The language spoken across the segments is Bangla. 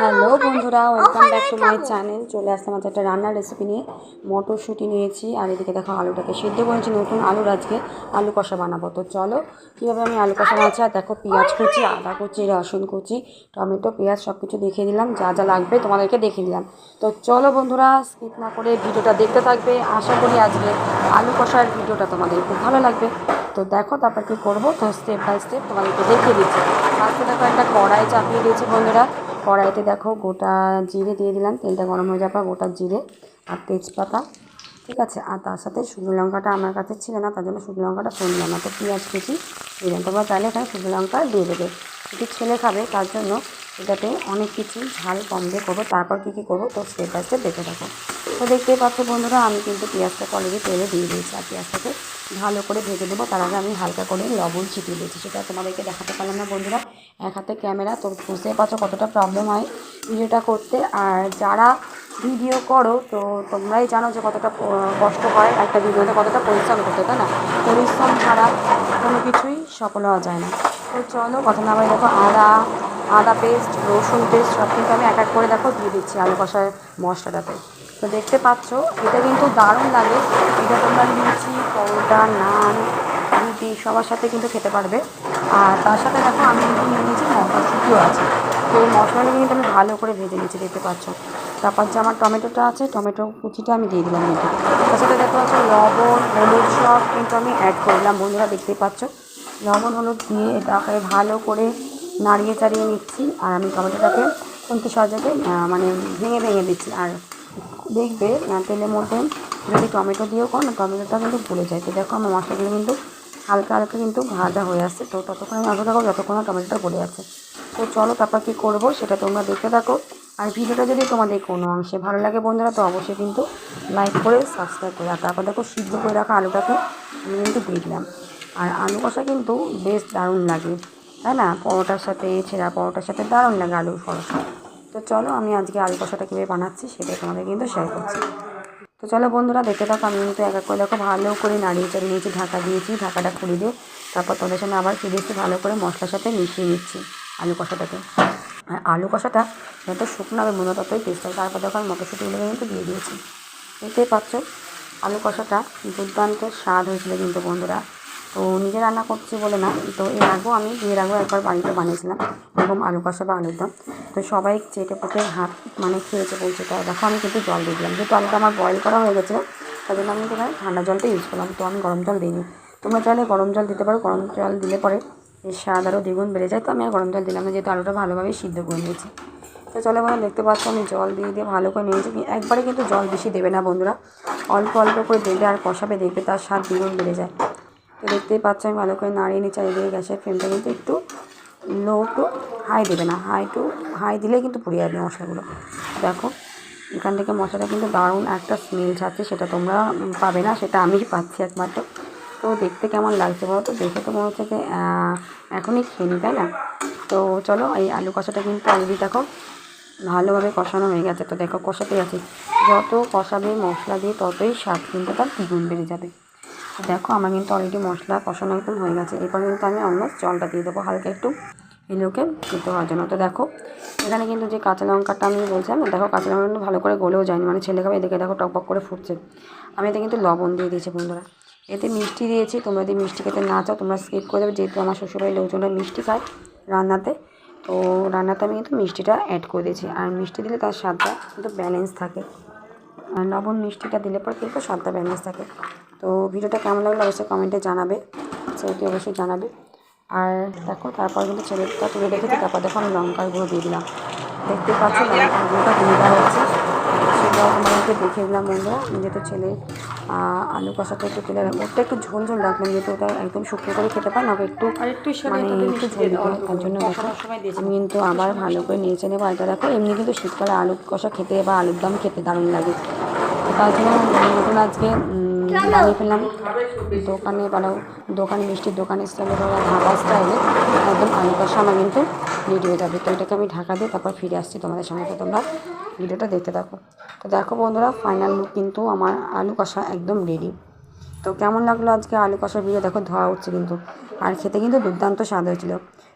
হ্যালো বন্ধুরা welcome back to my channel চলে আসলাম আজ একটা রান্নার রেসিপি নিয়ে। মটরশুঁটি নিয়েছি আর এদিকে দেখো আলুটাকে সিদ্ধ করেছি নতুন আলুর আজকে আলু কষা বানাবো। তো চলো কীভাবে আমি আলু কষা বানাচ্ছি আর দেখো পেঁয়াজ কুচি আদা কুচি রসুন কুচি টমেটো পেঁয়াজ সব কিছু দেখিয়ে দিলাম যা যা লাগবে তোমাদেরকে দেখিয়ে দিলাম। তো চলো বন্ধুরা স্কিপ না করে ভিডিওটা দেখতে থাকবে। আশা করি আজকে আলু কষার ভিডিওটা তোমাদের খুব ভালো লাগবে। তো দেখো তারপর কী করব তো স্টেপ বাই স্টেপ তোমাদেরকে দেখিয়ে দিচ্ছি। ফার্স্টে দেখো একটা কড়াই চাপিয়ে দিয়েছি বন্ধুরা। কড়াইতে দেখো গোটা জিরে দিয়ে দিলাম, তেলটা গরম হয়ে যাওয়ার গোটা জিরে আর তেজপাতা, ঠিক আছে? আর তার সাথে শুকনো লঙ্কাটা আমার কাছে ছিল না, তার জন্য শুকনো লঙ্কাটা শুনলাম না তো পেঁয়াজ কুচি দিলাম তোমরা চাইলে এখানে শুকনো লঙ্কা দিয়ে দেবে। যদি ছেলে খাবে, তার জন্য এটাতে অনেক কিছু ঝাল কম দিয়ে করব। তারপর কী কী করব? তো স্টেপ বাই স্টেপ দেখে থাকো তো দেখতে পাচ্ছ বন্ধুরা, আমি কিন্তু পেঁয়াজটাকে অলরেডি তেলে দিয়ে দিয়েছি। আর পেঁয়াজটাকে ভালো করে ভেজে দেবো তার আগে আমি হালকা করে লবণ ছিটিয়ে দিয়েছি। সেটা তোমাদেরকে দেখাতে পারলাম না বন্ধুরা। এক হাতে ক্যামেরা তো বুঝতেই পারছ কতটা প্রবলেম হয় ভিডিওটা করতে। আর যারা ভিডিও করো, তো তোমরাই জানো যে কতটা কষ্ট হয় একটা ভিডিওতে কতটা পরিশ্রম করতে, তাই না? পরিশ্রম ছাড়া কোনো কিছুই সফল হওয়া যায় না। তো চলো, কথা না দেখো, আদা আদা পেস্ট, রসুন পেস্ট সব কিন্তু আমি এক এক করে দেখো দিয়ে দিচ্ছি আলু কষার মশলাটাতে। তো দেখতে পাচ্ছ, এটা কিন্তু দারুণ লাগে। এটা তোমরা লুচি, পরোটা, নান, রুটি সবার সাথে কিন্তু খেতে পারবে। আর তার সাথে দেখো, আমি কিন্তু নিয়ে নিয়েছি মটরশুঁটিও আছে। তো এই মশলাটা কিন্তু আমি ভালো করে ভেজে নিয়েছি, দেখতে পাচ্ছ। তারপর যে আমার টমেটোটা আছে, টমেটো কুচিটা আমি দিয়ে দিলাম কিন্তু তার সাথে দেখতে পাচ্ছ, লবণ, হলুদ সব কিন্তু আমি অ্যাড করলাম বন্ধুরা দেখতেই পাচ্ছ, লবণ, হলুদ দিয়ে এটাকে ভালো করে নাড়িয়ে চাড়িয়ে নিচ্ছি আর আমি টমেটোটাকে খুন্তি সহজে মানে ভেঙে ভেঙে দিচ্ছি। আর দেখবে তেলের মধ্যে যদি টমেটো দিয়েও করো টমেটোটা কিন্তু ভুলে যায়। তো দেখো, আমার মশলাগুলো কিন্তু হালকা হালকা কিন্তু ভাজা হয়ে আসছে। তো ততক্ষণ আমি অপেক্ষা করব যতক্ষণ টমেটোটা গলে আছে তো চলো, তারপর কী করব সেটা তোমরা দেখতে থাকো। আর ভিডিওটা যদি তোমাদের কোনো অংশে ভালো লাগে বন্ধুরা, তো অবশ্যই কিন্তু লাইক করে, সাবস্ক্রাইব করে আর তারপর দেখো, সিদ্ধ করে রাখা আলুটাকে আমি কিন্তু দিয়ে দিলাম। আর আলু কষা কিন্তু বেশ দারুণ লাগে। তাই না? পরোটার সাথে ছেঁড়া পরোটার সাথে দারুণ লাগে আলু কষা তো চলো, আমি আজকে আলু কষাটা কীভাবে বানাচ্ছি সেটাই তোমাদের কিন্তু শেয়ার করছি। তো চলো বন্ধুরা, দেখতে থাকো, আমি কিন্তু এক এক করে দেখো, ভালো করে নাড়িয়ে চাড়িয়ে নিয়েছি, ঢাকা দিয়েছি, ঢাকাটা খুলে দিয়ে তারপর তোমাদের সামনে আবার ফিরে এসে ভালো করে মশলার সাথে মিশিয়ে নিচ্ছি আলু কষাটাকে। আর আলু কষাটা যত শুকনো হবে মনে হয় ততই টেস্ট হবে। তারপর দেখো, আমি মটরশুঁটিগুলো কিন্তু দিয়ে দিয়েছি। দেখতেই পাচ্ছ, আলু কষাটা দুর্দান্ত স্বাদ হয়েছিল কিন্তু বন্ধুরা। তো নিজে রান্না করছি বলে না। তো এর আগেও আমি বিয়ের আগেও একবার বাড়িতে বানিয়েছিলাম এরকম আলু কষা বা আলুর দম তো সবাই চেটে পটে হাত মানে খেয়েছে বলছে তাই দেখো আমি কিন্তু জল দিয়ে দিলাম। যেহেতু আলুটা আমার বয়েল করা হয়ে গেছিল, তার জন্য আমি এখানে ঠান্ডা জলটা ইউজ করলাম। তো আমি গরম জল দিইনি। তোমরা চাইলে গরম জল দিতে পারো, গরম জল দিলে পরে এর স্বাদ আরও দ্বিগুণ বেড়ে যায়। তো আমি আর গরম জল দিলাম না, যেহেতু আলুটা ভালোভাবে সিদ্ধ করে নিয়েছি। তো চলো বন্ধুরা, দেখতে পাচ্ছ আমি জল দিয়ে দিয়ে ভালো করে নিয়েছি। একবারে কিন্তু জল বেশি দেবে না বন্ধুরা। অল্প অল্প করে দেবে আর কষাবে, দেখবে তার স্বাদ দ্বিগুণ বেড়ে যায়। তো দেখতেই পাচ্ছ আমি ভালো করে নাড়িয়ে নিয়ে চারিদিকে গ্যাসের ফ্লেমটা কিন্তু একটু লো টু হাই দেবে না। হাই টু হাই দিলে কিন্তু পুড়িয়ে যাবে মশলাগুলো। দেখো, এখান থেকে মশলাটা কিন্তু দারুণ একটা স্মেল ছাড়ছে, সেটা তোমরা পাবে না, সেটা আমি পাচ্ছি একমাত্র। তো দেখতে কেমন লাগছে বলো তো? দেখে তো মনে হচ্ছে যে এখনই খেয়ে নিই তাই না? তো চলো, এই আলু কষাটা কিন্তু অলরেডি দেখো, ভালোভাবে কষানো হয়ে গেছে। তো দেখো কষাতে আছি। যত কষাবে মশলা দিয়ে, ততই স্বাদ কিন্তু তার দ্বিগুণ বেড়ে যাবে। দেখো, আমার কিন্তু অলরেডি মশলা কষানো একদম হয়ে গেছে। এরপর কিন্তু আমি অলমোস্ট জলটা দিয়ে দেবো, হালকা একটু এগুলোকে সিদ্ধ হওয়ার জন্য। তো দেখো, এখানে কিন্তু যে কাঁচা লঙ্কাটা আমি বলছিলাম, দেখো কাঁচা লঙ্কা কিন্তু ভালো করে গলেও যায়নি। মানে ছেলে খাবে, এদিকে দেখো টকবক করে ফুটছে। আমি এতে কিন্তু লবণ দিয়ে দিয়েছি বন্ধুরা। এতে মিষ্টি দিয়েছি, তোমরা যদি মিষ্টি খেতে না চাও, তোমরা স্কিপ করে দেবে যেহেতু আমার শ্বশুরবাড়ির লোকজনরা মিষ্টি খায় রান্নাতে, তো রান্নাতে আমি কিন্তু মিষ্টিটা অ্যাড করে দিয়েছি। আর মিষ্টি দিলে তার স্বাদটা কিন্তু ব্যালেন্স থাকে। আর লবণ মিষ্টিটা দিলে পর কিন্তু স্বাদটা ব্যালেন্স থাকে। তো ভিডিওটা কেমন লাগল অবশ্যই কমেন্টে জানাবে সেটি অবশ্যই জানাবে। আর দেখো তারপর কিন্তু ছেলেটা তুলে রেখেছি তারপর দেখো আমি লঙ্কার গুঁড়ো দিয়ে দিলাম। দেখতে পাচ্ছি লঙ্কার গুঁড়োটা দিয়ে দেওয়া হচ্ছে সেটাও তোমাদেরকে দেখিয়ে দিলাম বন্ধুরা। যেহেতু ছেলে আলু কষাটা একটু তুলে রাখব। ওটা একটু ঝোল ঝোল রাখলাম যেহেতু ওটা একদম শুকনো করে খেতে পায় না একটু মানে একটু ঝোল দিতে হয়। তার জন্য দেখো আমি কিন্তু আবার ভালো করে নিয়েছে নেব আর দেখো এমনি কিন্তু শীতকালে আলু কষা খেতে বা আলুর দম খেতে দারুণ লাগে। তার জন্য নতুন আজকে বানিয়ে ফেললাম। দোকানে বানাও, দোকানে মিষ্টির দোকানে স্টাইলে বা ঢাকা স্টাইলে। একদম কষা আমার কিন্তু রেডি হয়ে যাবে তো এটাকে আমি ঢাকা দিয়ে তারপর ফিরে আসছি তোমাদের সঙ্গে তো তোমরা ভিডিওটা দেখতে থাকো। তো দেখো বন্ধুরা ফাইনাল লুক কিন্তু আমার আলু কষা একদম রেডি তো কেমন লাগল আজকে আলু কষার ভিডিও দেখো ধোয়া উঠছে কিন্তু। আর খেতে কিন্তু দুর্দান্ত স্বাদ হয়েছিল।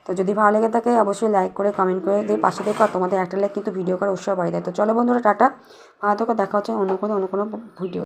তো যদি ভালো লেগে থাকে, অবশ্যই লাইক করে কমেন্ট করে দিয়ে পাশে দেখো তোমাদের একটা লাইক কিন্তু ভিডিও করার উৎসাহ বাড়িয়ে দেয়। তো চলো বন্ধুরা, টাটা। ভালো থাকো, দেখা হচ্ছে অন্য কোনো অন্য কোনো ভিডিও